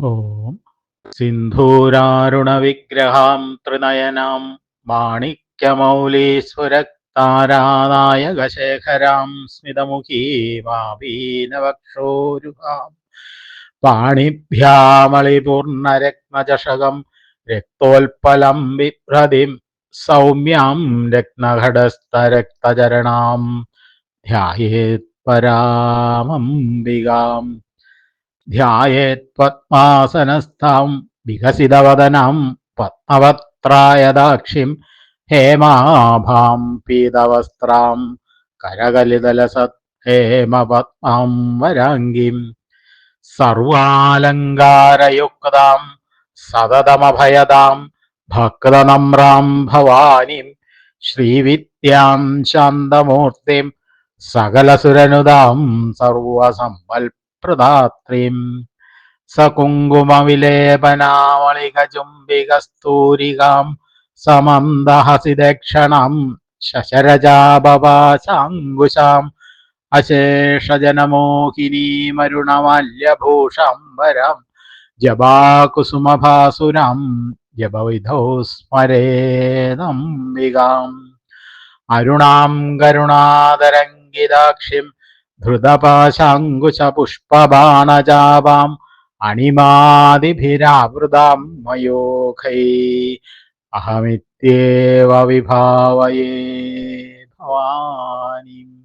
ഓം. സിന്ധൂരാരുണവിഗ്രഹാം ത്രിനയനാം മാണിക്യമൗലീശ്വരത്താരാനായകശേഖരാം സ്മിതമുഖീമാപീനവക്ഷോരുഹാം പാണിഭ്യാമളിപൂർണരത്നചഷകം രക്തോൽപലം ബിഭ്രതിം സൗമ്യാം രത്നഘടസ്ഥരക്തചരണാം ധ്യായേത് പരാമംബികാം. ധ്യായേത് പത്മാസനസ്ഥാം വികസിതവദനം പത്മവത്രായദാക്ഷിം ഹേമാഭാം പീതവസ്ത്രാം കരകലിതലസത് ഹേമപത്മാം വരാംഗിം സർവാലങ്കാരയുക്താം സതതമഭയദാം ഭക്തനമ്രാം ഭവാനിം ശ്രീവിദ്യാം ശാന്തമൂർത്തിം प्रदात्रीम्। सकुङ्गुमविलेपनामलिकचुम्बिकस्तूरिकाम् समन्दहसि दक्षिणाम् शशरजाबवासाङ्गुशाम् अशेषजनमोहिनीमरुणमाल्यभूषाम्बरम् जबाकुसुमभासुरम् जपविधौ स्मरेदम्बिकाम् अरुणाम् करुणादरङ्गिदाक्षिम् ധൃതപാശാങ്കുശപുഷ്പബാണജാപാം അണിമാതിഭിരാവൃതാം മയോഖൈ അഹമിത്യേവ വിഭാവയേ ഭവാനിം